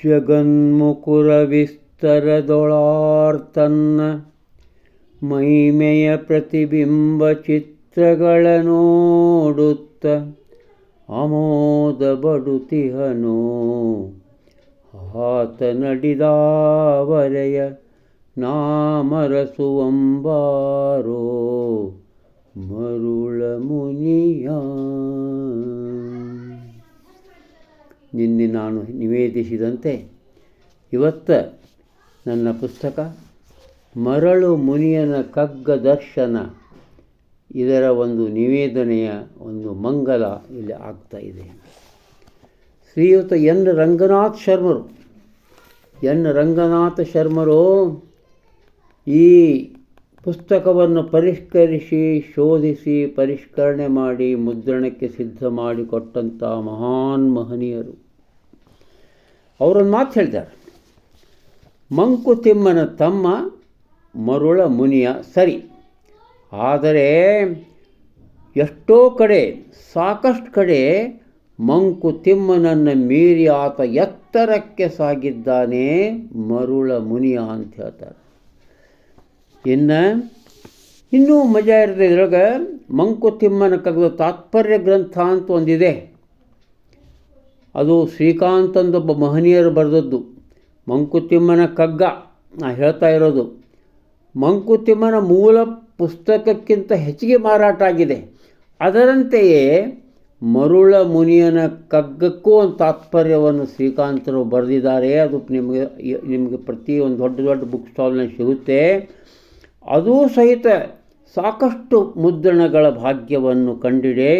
ಜಗನ್ಮುಕುರ ವಿಸ್ತರದೊಳಾರ್ತನ್ನ ಮೈಮೆಯ ಪ್ರತಿಬಿಂಬ ಚಿತ್ರಗಳ ನೋಡುತ್ತ ಆಮೋದ ಬಡುತಿಹನು ಆತ ನಡಿದಾವರೆಯ ನಾಮರಸುವಂಬಾರೋ ಮರುಳ ಮುನಿಯ ನಿನ್ನೆ ನಾನು ನಿವೇದಿಸಿದಂತೆ ಇವತ್ತ ನನ್ನ ಪುಸ್ತಕ ಮರಳು ಮುನಿಯನ ಕಗ್ಗ ದರ್ಶನ. ಇದರ ಒಂದು ನಿವೇದನೆಯ ಒಂದು ಮಂಗಲ ಇಲ್ಲಿ ಆಗ್ತಾ ಇದೆ. ಶ್ರೀಯುತ ಎನ್ ರಂಗನಾಥ್ ಶರ್ಮರು, ಎನ್ ರಂಗನಾಥ ಶರ್ಮರು ಈ ಪುಸ್ತಕವನ್ನು ಪರಿಷ್ಕರಿಸಿ, ಶೋಧಿಸಿ, ಪರಿಷ್ಕರಣೆ ಮಾಡಿ, ಮುದ್ರಣಕ್ಕೆ ಸಿದ್ಧ ಮಾಡಿಕೊಟ್ಟಂಥ ಮಹಾನ್ ಮಹನೀಯರು. ಅವರೊಂದು ಮಾತು ಹೇಳ್ತಾರೆ. ಮಂಕುತಿಮ್ಮನ ತಮ್ಮ, ಮರುಳ ಮುನಿಯ ಸರಿ. ಆದರೆ ಎಷ್ಟೋ ಕಡೆ, ಸಾಕಷ್ಟು ಕಡೆ ಮಂಕುತಿಮ್ಮನನ್ನು ಮೀರಿ ಆತ ಎತ್ತರಕ್ಕೆ ಸಾಗಿದ್ದಾನೆ ಮರುಳ ಮುನಿಯ ಅಂತ ಹೇಳ್ತಾರೆ. ಇನ್ನು ಇನ್ನೂ ಮಜಾ ಇರ್ತದೆ ಇದ್ರೊಳಗೆ ಮಂಕುತಿಮ್ಮನ ಕವಿದ ತಾತ್ಪರ್ಯ ಗ್ರಂಥ ಅಂತ ಒಂದಿದೆ. ಅದು ಶ್ರೀಕಾಂತಂದೊಬ್ಬ ಮಹನೀಯರು ಬರೆದದ್ದು. ಮಂಕುತಿಮ್ಮನ ಕಗ್ಗ. ನಾ ಹೇಳ್ತಾ ಇರೋದು, ಮಂಕುತಿಮ್ಮನ ಮೂಲ ಪುಸ್ತಕಕ್ಕಿಂತ ಹೆಚ್ಚಿಗೆ ಮಾರಾಟ ಆಗಿದೆ. ಅದರಂತೆಯೇ ಮರುಳ ಮುನಿಯನ ಕಗ್ಗಕ್ಕೂ ಒಂದು ತಾತ್ಪರ್ಯವನ್ನು ಶ್ರೀಕಾಂತರು ಬರೆದಿದ್ದಾರೆ. ಅದು ನಿಮಗೆ ನಿಮಗೆ ಪ್ರತಿ ಒಂದು ದೊಡ್ಡ ದೊಡ್ಡ ಬುಕ್ ಸ್ಟಾಲ್ನಲ್ಲಿ ಸಿಗುತ್ತೆ. ಅದೂ ಸಹಿತ ಸಾಕಷ್ಟು ಮುದ್ರಣಗಳ ಭಾಗ್ಯವನ್ನು ಕಂಡಿದೆ.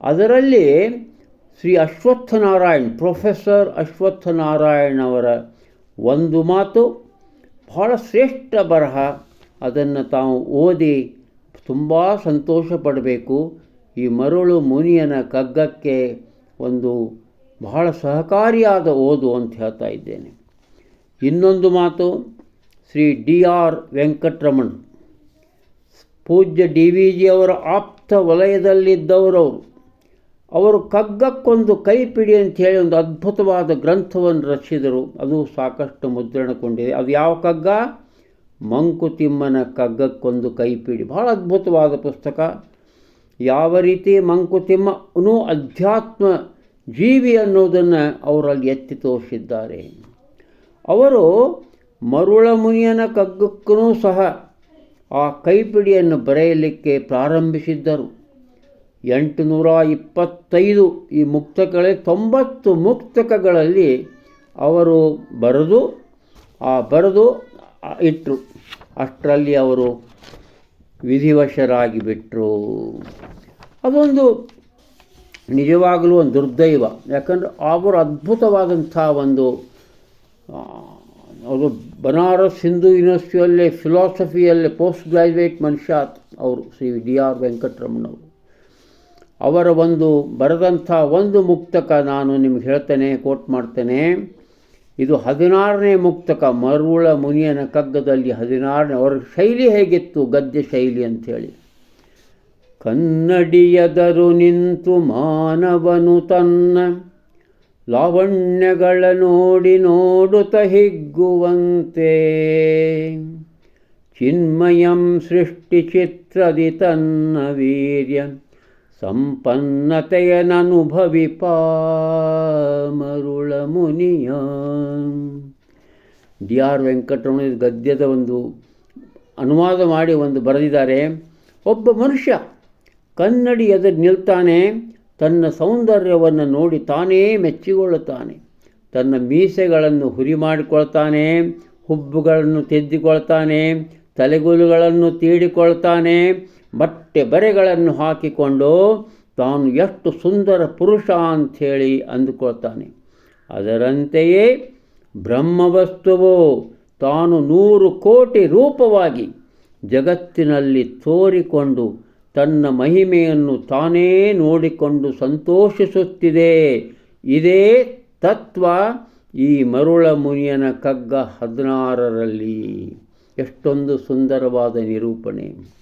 ಅದರಲ್ಲಿ ಶ್ರೀ ಅಶ್ವತ್ಥನಾರಾಯಣ್, ಪ್ರೊಫೆಸರ್ ಅಶ್ವತ್ಥನಾರಾಯಣ್ ಅವರ ಒಂದು ಮಾತು, ಬಹಳ ಶ್ರೇಷ್ಠ ಬರಹ. ಅದನ್ನು ತಾವು ಓದಿ ತುಂಬ ಸಂತೋಷ ಪಡಬೇಕು. ಈ ಮರುಳು ಮುನಿಯನ ಕಗ್ಗಕ್ಕೆ ಒಂದು ಬಹಳ ಸಹಕಾರಿಯಾದ ಓದು ಅಂತ ಹೇಳ್ತಾ ಇದ್ದೇನೆ. ಇನ್ನೊಂದು ಮಾತು, ಶ್ರೀ ಡಿ ಆರ್ ವೆಂಕಟರಮಣ್. ಪೂಜ್ಯ ಡಿ ವಿ ಜಿ ಅವರ ಆಪ್ತ ವಲಯದಲ್ಲಿದ್ದವರವರು ಅವರು ಕಗ್ಗಕ್ಕೊಂದು ಕೈಪಿಡಿ ಅಂತ ಹೇಳಿ ಒಂದು ಅದ್ಭುತವಾದ ಗ್ರಂಥವನ್ನು ರಚಿಸಿದರು. ಅದು ಸಾಕಷ್ಟು ಮುದ್ರಣಗೊಂಡಿದೆ. ಅದು ಯಾವ ಕಗ್ಗ? ಮಂಕುತಿಮ್ಮನ ಕಗ್ಗಕ್ಕೊಂದು ಕೈಪಿಡಿ. ಬಹಳ ಅದ್ಭುತವಾದ ಪುಸ್ತಕ. ಯಾವ ರೀತಿ ಮಂಕುತಿಮ್ಮನೂ ಅಧ್ಯಾತ್ಮ ಜೀವಿ ಅನ್ನೋದನ್ನು ಅವರಲ್ಲಿ ಎತ್ತಿ ತೋರಿಸಿದ್ದಾರೆ. ಅವರು ಮರುಳ ಮುನಿಯನ ಕಗ್ಗಕ್ಕೂ ಸಹ ಆ ಕೈಪಿಡಿಯನ್ನು ಬರೆಯಲಿಕ್ಕೆ ಪ್ರಾರಂಭಿಸಿದ್ದರು. ಎಂಟುನೂರ ಇಪ್ಪತ್ತೈದು ಈ ಮುಕ್ತಕಗಳೇ ತೊಂಬತ್ತು ಮುಕ್ತಕಗಳಲ್ಲಿ ಅವರು ಬರೆದು, ಆ ಬರೆದು ಇಟ್ಟರು ಅಷ್ಟರಲ್ಲಿ ಅವರು ವಿಧಿವಶರಾಗಿ ಬಿಟ್ಟರು ಅದೊಂದು ನಿಜವಾಗಲೂ ಒಂದು ದುರ್ದೈವ. ಯಾಕಂದರೆ ಅವರು ಅದ್ಭುತವಾದಂಥ ಒಂದು ಅವರು ಬನಾರಸ್ ಹಿಂದೂ ಯೂನಿವರ್ಸಿಟಿಯಲ್ಲೇ, ಫಿಲಾಸಫಿಯಲ್ಲೇ ಪೋಸ್ಟ್ ಗ್ರ್ಯಾಜುಯೇಟ್ ಮನುಷ್ಯ ಅವರು ಶ್ರೀ ಡಿ. ಆರ್. ವೆಂಕಟರಮಣವರು. ಅವರ ಒಂದು ಬರೆದಂಥ ಒಂದು ಮುಕ್ತಕ ನಾನು ನಿಮ್ಗೆ ಹೇಳ್ತೇನೆ, ಕೋಟ್ ಮಾಡ್ತೇನೆ. ಇದು ಹದಿನಾರನೇ ಮುಕ್ತಕ, ಮರುಳ ಮುನಿಯನ ಕಗ್ಗದಲ್ಲಿ ಹದಿನಾರನೇ, ಅವರ ಶೈಲಿ ಹೇಗಿತ್ತು, ಗದ್ಯ ಶೈಲಿ ಅಂಥೇಳಿ. ಕನ್ನಡಿಯದರು ನಿಂತು ಮಾನವನು ತನ್ನ ಲಾವಣ್ಯಗಳ ನೋಡಿ ನೋಡುತ್ತ ಹಿಗ್ಗುವಂತೆ. ಚಿನ್ಮಯಂ ಸೃಷ್ಟಿ ಚಿತ್ರದಿ ತನ್ನ ವೀರ್ಯ. ಸಂಪನ್ನತೆಯನನುಭವಿಪ ಮರುಳ ಮುನಿಯ. ಡಿ ಆರ್ ವೆಂಕಟರಮಣ ಗದ್ಯದ ಒಂದು ಅನುವಾದ ಮಾಡಿ ಒಂದು ಬರೆದಿದ್ದಾರೆ. ಒಬ್ಬ ಮನುಷ್ಯ ಕನ್ನಡಿ ಎದುರು ನಿಲ್ತಾನೆ, ತನ್ನ ಸೌಂದರ್ಯವನ್ನು ನೋಡಿ ತಾನೇ ಮೆಚ್ಚಿಕೊಳ್ಳುತ್ತಾನೆ. ತನ್ನ ಮೀಸೆಗಳನ್ನು ಹುರಿ ಮಾಡಿಕೊಳ್ತಾನೆ, ಹುಬ್ಬುಗಳನ್ನು ತೆದ್ದಿಕೊಳ್ತಾನೆ, ತಲೆಗೂಲುಗಳನ್ನು ತೀಡಿಕೊಳ್ತಾನೆ ಬಟ್ಟೆ ಬರೆಗಳನ್ನು ಹಾಕಿಕೊಂಡು ತಾನು ಎಷ್ಟು ಸುಂದರ ಪುರುಷ ಅಂಥೇಳಿ ಅಂದುಕೊಳ್ತಾನೆ. ಅದರಂತೆಯೇ ಬ್ರಹ್ಮವಸ್ತುವು ತಾನು ನೂರು ಕೋಟಿ ರೂಪವಾಗಿ ಜಗತ್ತಿನಲ್ಲಿ ತೋರಿಕೊಂಡು ತನ್ನ ಮಹಿಮೆಯನ್ನು ತಾನೇ ನೋಡಿಕೊಂಡು ಸಂತೋಷಿಸುತ್ತಿದೆ. ಇದೇ ತತ್ವ ಈ ಮರುಳ ಮುನಿಯನ ಕಗ್ಗ ಹದಿನಾರರಲ್ಲಿ. ಎಷ್ಟೊಂದು ಸುಂದರವಾದ ನಿರೂಪಣೆ.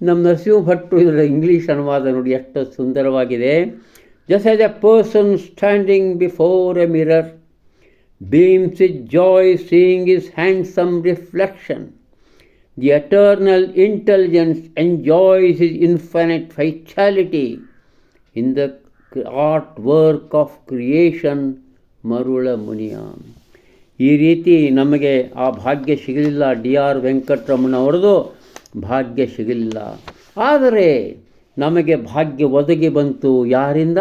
ನಮ್ಮ ನರಸಿಂಹ ಭಟ್ ಇದರ ಇಂಗ್ಲೀಷ್ ಅನುವಾದ ನೋಡಿ ಎಷ್ಟು ಸುಂದರವಾಗಿದೆ just as a person standing before a mirror beams with joy seeing his handsome reflection. The eternal intelligence enjoys his infinite vitality in the work of creation ಮರುಳ ಮುನಿಯ ಈ ರೀತಿ ನಮಗೆ ಆ ಭಾಗ್ಯ ಸಿಗಲಿಲ್ಲ ಡಿ ಆರ್ ವೆಂಕಟರಮಣವ್ರದ್ದು ಭಾಗ್ಯ ಸಿಗಲಿಲ್ಲ. ಆದರೆ ನಮಗೆ ಭಾಗ್ಯ ಒದಗಿ ಬಂತು. ಯಾರಿಂದ?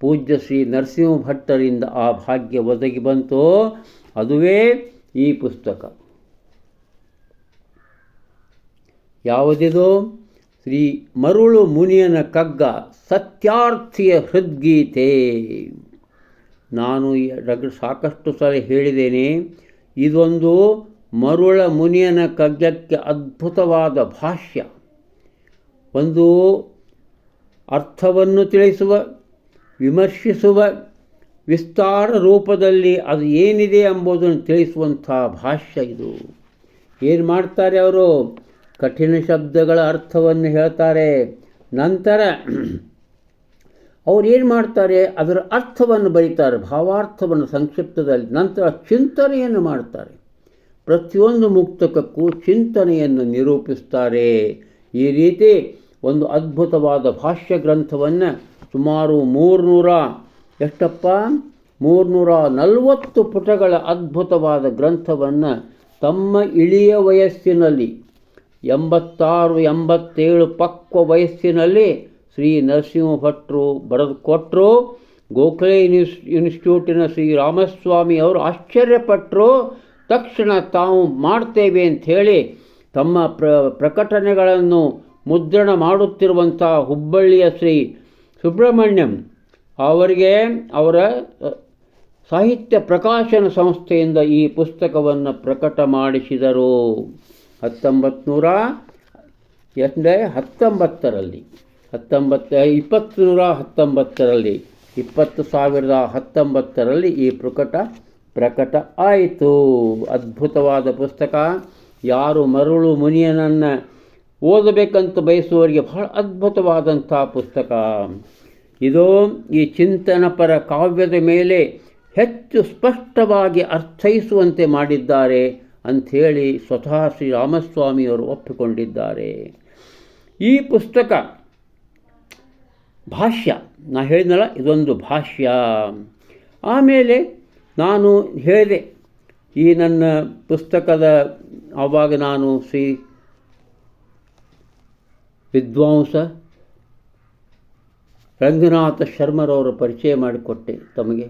ಪೂಜ್ಯ ಶ್ರೀ ನರಸಿಂಹ ಭಟ್ಟರಿಂದ ಆ ಭಾಗ್ಯ ಒದಗಿ ಬಂತು? ಅದುವೇ ಈ ಪುಸ್ತಕ. ಯಾವುದಿದು? ಶ್ರೀ ಮರುಳು ಮುನಿಯನ ಕಗ್ಗ ಸತ್ಯಾರ್ಥಿಯ ಹೃದ್ಗೀತೆ. ನಾನು ಸಾಕಷ್ಟು ಸಲ ಹೇಳಿದ್ದೇನೆ. ಇದೊಂದು ಮರುಳ ಮುನಿಯನ ಕಗ್ಗಕ್ಕೆ ಅದ್ಭುತವಾದ ಭಾಷ್ಯ. ಒಂದು ಅರ್ಥವನ್ನು ತಿಳಿಸುವ, ವಿಮರ್ಶಿಸುವ ವಿಸ್ತಾರ ರೂಪದಲ್ಲಿ ಅದು ಏನಿದೆ ಎಂಬುದನ್ನು ತಿಳಿಸುವಂಥ ಭಾಷ್ಯ ಇದು. ಏನು ಮಾಡ್ತಾರೆ ಅವರು? ಕಠಿಣ ಶಬ್ದಗಳ ಅರ್ಥವನ್ನು ಹೇಳ್ತಾರೆ. ನಂತರ ಅವ್ರು ಏನು ಮಾಡ್ತಾರೆ? ಅದರ ಅರ್ಥವನ್ನು ಬರೀತಾರೆ, ಭಾವಾರ್ಥವನ್ನು ಸಂಕ್ಷಿಪ್ತದಲ್ಲಿ. ನಂತರ ಚಿಂತನೆಯನ್ನು ಮಾಡ್ತಾರೆ. ಪ್ರತಿಯೊಂದು ಮುಕ್ತಕಕ್ಕೂ ಚಿಂತನೆಯನ್ನು ನಿರೂಪಿಸ್ತಾರೆ. ಈ ರೀತಿ ಒಂದು ಅದ್ಭುತವಾದ ಭಾಷ್ಯ ಗ್ರಂಥವನ್ನು ಸುಮಾರು ಮೂರುನೂರ, ಎಷ್ಟಪ್ಪ? ಮೂರುನೂರ ನಲವತ್ತು ಪುಟಗಳ ಅದ್ಭುತವಾದ ಗ್ರಂಥವನ್ನು ತಮ್ಮ ಇಳಿಯ ವಯಸ್ಸಿನಲ್ಲಿ, ಎಂಬತ್ತಾರು, ಎಂಬತ್ತೇಳು ಪಕ್ವ ವಯಸ್ಸಿನಲ್ಲಿ ಶ್ರೀ ನರಸಿಂಹ ಭಟ್ರು ಬರೆದು ಕೊಟ್ಟರು ಗೋಖಲೆ ಇನ್ಸ್ ಇನ್ಸ್ಟಿಟ್ಯೂಟಿನ ಶ್ರೀ ರಾಮಸ್ವಾಮಿ ಅವರು ಆಶ್ಚರ್ಯಪಟ್ಟರು ತಕ್ಷಣ ತಾವು ಮಾಡ್ತೇವೆ ಅಂಥೇಳಿ ತಮ್ಮ ಪ್ರ ಪ್ರಕಟಣೆಗಳನ್ನು ಮುದ್ರಣ ಮಾಡುತ್ತಿರುವಂಥ ಹುಬ್ಬಳ್ಳಿಯ ಶ್ರೀ ಸುಬ್ರಹ್ಮಣ್ಯಂ ಅವರಿಗೆ ಅವರ ಸಾಹಿತ್ಯ ಪ್ರಕಾಶನ ಸಂಸ್ಥೆಯಿಂದ ಈ ಪುಸ್ತಕವನ್ನು ಪ್ರಕಟ ಮಾಡಿಸಿದರು. ಹತ್ತೊಂಬತ್ತು ನೂರ ಎಂದರೆ ಹತ್ತೊಂಬತ್ತರಲ್ಲಿ, ಹತ್ತೊಂಬತ್ತ ಇಪ್ಪತ್ತು ನೂರ ಹತ್ತೊಂಬತ್ತರಲ್ಲಿ, ಇಪ್ಪತ್ತು ಸಾವಿರದ ಹತ್ತೊಂಬತ್ತರಲ್ಲಿ ಈ ಪ್ರಕಟ ಪ್ರಕಟ ಆಯಿತು. ಅದ್ಭುತವಾದ ಪುಸ್ತಕ. ಯಾರು ಮರುಳು ಮುನಿಯನನ್ನು ಓದಬೇಕಂತ ಬಯಸುವವರಿಗೆ ಬಹಳ ಅದ್ಭುತವಾದಂಥ ಪುಸ್ತಕ. ಇದು ಈ ಚಿಂತನಪರ ಕಾವ್ಯದ ಮೇಲೆ ಹೆಚ್ಚು ಸ್ಪಷ್ಟವಾಗಿ ಅರ್ಥೈಸುವಂತೆ ಮಾಡಿದ್ದಾರೆ ಅಂಥೇಳಿ ಸ್ವತಃ ಶ್ರೀರಾಮಸ್ವಾಮಿಯವರು ಒಪ್ಪಿಕೊಂಡಿದ್ದಾರೆ. ಈ ಪುಸ್ತಕ ಭಾಷ್ಯ. ನಾ ಹೇಳಿದ್ನಲ್ಲ, ಇದೊಂದು ಭಾಷ್ಯ. ಆಮೇಲೆ ನಾನು ಹೇಳಿದೆ, ಈ ನನ್ನ ಪುಸ್ತಕದ ಆವಾಗ ನಾನು ಶ್ರೀ ವಿದ್ವಾಂಸ ರಂಗನಾಥ ಶರ್ಮರವರ ಪರಿಚಯ ಮಾಡಿಕೊಟ್ಟೆ ತಮಗೆ.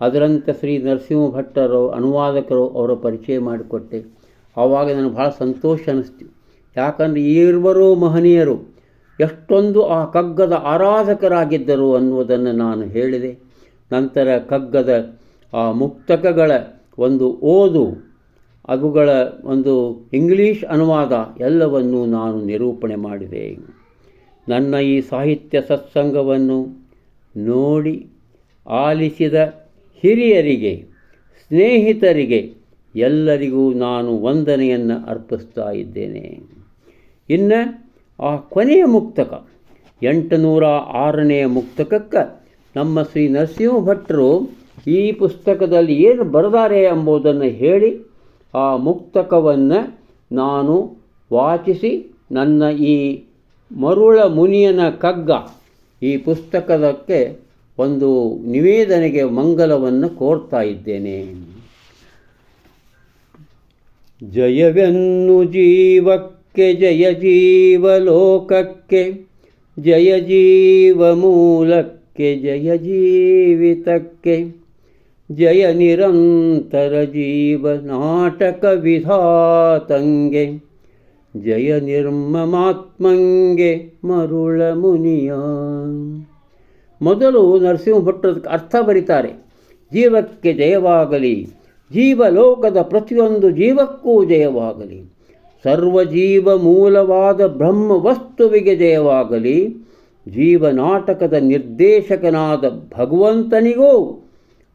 ಅದರಂತೆ ಶ್ರೀ ನರಸಿಂಹ ಭಟ್ಟರು ಅನುವಾದಕರು ಅವರ ಪರಿಚಯ ಮಾಡಿಕೊಟ್ಟೆ. ಆವಾಗ ನನಗೆ ಭಾಳ ಸಂತೋಷ ಅನ್ನಿಸ್ತು. ಯಾಕಂದರೆ ಈರ್ವರೂ ಮಹನೀಯರು ಎಷ್ಟೊಂದು ಆ ಕಗ್ಗದ ಆರಾಧಕರಾಗಿದ್ದರು ಅನ್ನುವುದನ್ನು ನಾನು ಹೇಳಿದೆ. ನಂತರ ಕಗ್ಗದ ಆ ಮುಕ್ತಕಗಳ ಒಂದು ಓದು, ಅವುಗಳ ಒಂದು ಇಂಗ್ಲೀಷ್ ಅನುವಾದ ಎಲ್ಲವನ್ನೂ ನಾನು ನಿರೂಪಣೆ ಮಾಡಿದೆ. ನನ್ನ ಈ ಸಾಹಿತ್ಯ ಸತ್ಸಂಗವನ್ನು ನೋಡಿ ಆಲಿಸಿದ ಹಿರಿಯರಿಗೆ, ಸ್ನೇಹಿತರಿಗೆ ಎಲ್ಲರಿಗೂ ನಾನು ವಂದನೆಯನ್ನು ಅರ್ಪಿಸ್ತಾ ಇದ್ದೇನೆ. ಇನ್ನು ಆ ಕೊನೆಯ ಮುಕ್ತಕ, ಎಂಟುನೂರ ಆರನೆಯ ಮುಕ್ತಕಕ್ಕೆ ನಮ್ಮ ಶ್ರೀ ನರಸಿಂಹ ಭಟ್ರು ಈ ಪುಸ್ತಕದಲ್ಲಿ ಏನು ಬರೆದಾರೆ ಎಂಬುದನ್ನು ಹೇಳಿ ಆ ಮುಕ್ತಕವನ್ನು ನಾನು ವಾಚಿಸಿ ನನ್ನ ಈ ಮರುಳ ಮುನಿಯನ ಕಗ್ಗ ಈ ಪುಸ್ತಕದಕ್ಕೆ ಒಂದು ನಿವೇದನೆಗೆ ಮಂಗಲವನ್ನು ಕೋರ್ತಾ ಇದ್ದೇನೆ. ಜಯವೆನ್ನು ಜೀವಕ್ಕೆ ಜಯ ಜೀವಲೋಕಕ್ಕೆ, ಜಯ ಜೀವ ಮೂಲಕ್ಕೆ, ಜಯ ಜೀವಿತಕ್ಕೆ ಜಯ ನಿರಂತರ ಜೀವ ನಾಟಕ ವಿಧಾತಂಗೆ ಜಯ ನಿರ್ಮಮಾತ್ಮಂಗೆ ಮರುಳ ಮುನಿಯ ಮೊದಲು ನರಸಿಂಹ ಭಟ್ಟದಕ್ಕೆ ಅರ್ಥ ಬರೀತಾರೆ, ಜೀವಕ್ಕೆ ಜಯವಾಗಲಿ, ಜೀವಲೋಕದ ಪ್ರತಿಯೊಂದು ಜೀವಕ್ಕೂ ಜಯವಾಗಲಿ ಸರ್ವಜೀವ ಮೂಲವಾದ ಬ್ರಹ್ಮ ವಸ್ತುವಿಗೆ ಜಯವಾಗಲಿ, ಜೀವನಾಟಕದ ನಿರ್ದೇಶಕನಾದ ಭಗವಂತನಿಗೂ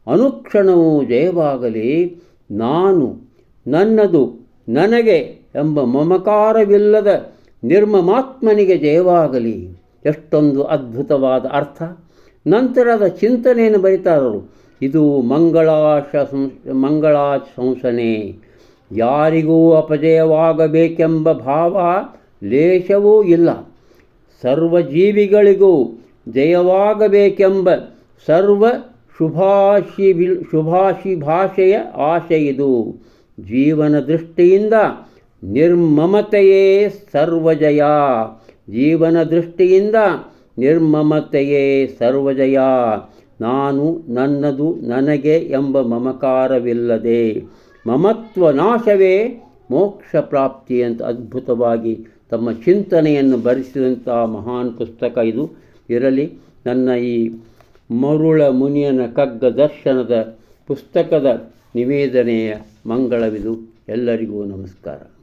ಅನುಕ್ಷಣವೂ ಜಯವಾಗಲಿ. ನಾನು ನನ್ನದು ನನಗೆ ಎಂಬ ಮಮಕಾರವಿಲ್ಲದ ನಿರ್ಮಮಾತ್ಮನಿಗೆ ಜಯವಾಗಲಿ. ಎಷ್ಟೊಂದು ಅದ್ಭುತವಾದ ಅರ್ಥ. ನಂತರದ ಚಿಂತನೆಯನ್ನು ಬರಿತಾರರು. ಇದು ಮಂಗಳಾಶ ಮಂಗಳಾಶಂಸನೆ. ಯಾರಿಗೂ ಅಪಜಯವಾಗಬೇಕೆಂಬ ಭಾವ ಲೇಷವೂ ಇಲ್ಲ. ಸರ್ವಜೀವಿಗಳಿಗೂ ಜಯವಾಗಬೇಕೆಂಬ ಸರ್ವ ಶುಭಾಶಿ ಶುಭಾಶಿ ಭಾಷೆಯ ಆಶೆ ಇದು ಜೀವನ ದೃಷ್ಟಿಯಿಂದ ನಿರ್ಮಮತೆಯೇ ಸರ್ವಜಯ. ಜೀವನ ದೃಷ್ಟಿಯಿಂದ ನಿರ್ಮಮತೆಯೇ ಸರ್ವಜಯ. ನಾನು ನನ್ನದು ನನಗೆ ಎಂಬ ಮಮಕಾರವಿಲ್ಲದೆ ಮಮತ್ವ ನಾಶವೇ ಮೋಕ್ಷ ಪ್ರಾಪ್ತಿ ಅಂತ ಅದ್ಭುತವಾಗಿ ತಮ್ಮ ಚಿಂತನೆಯನ್ನು ಬರೆಸಿದಂಥ ಮಹಾನ್ ಪುಸ್ತಕ ಇದು. ಇರಲಿ, ನನ್ನ ಈ ಮರುಳ ಮುನಿಯನ ಕಗ್ಗ ದರ್ಶನದ ಪುಸ್ತಕದ ನಿವೇದನೆಯ ಮಂಗಳವಿದು. ಎಲ್ಲರಿಗೂ ನಮಸ್ಕಾರ.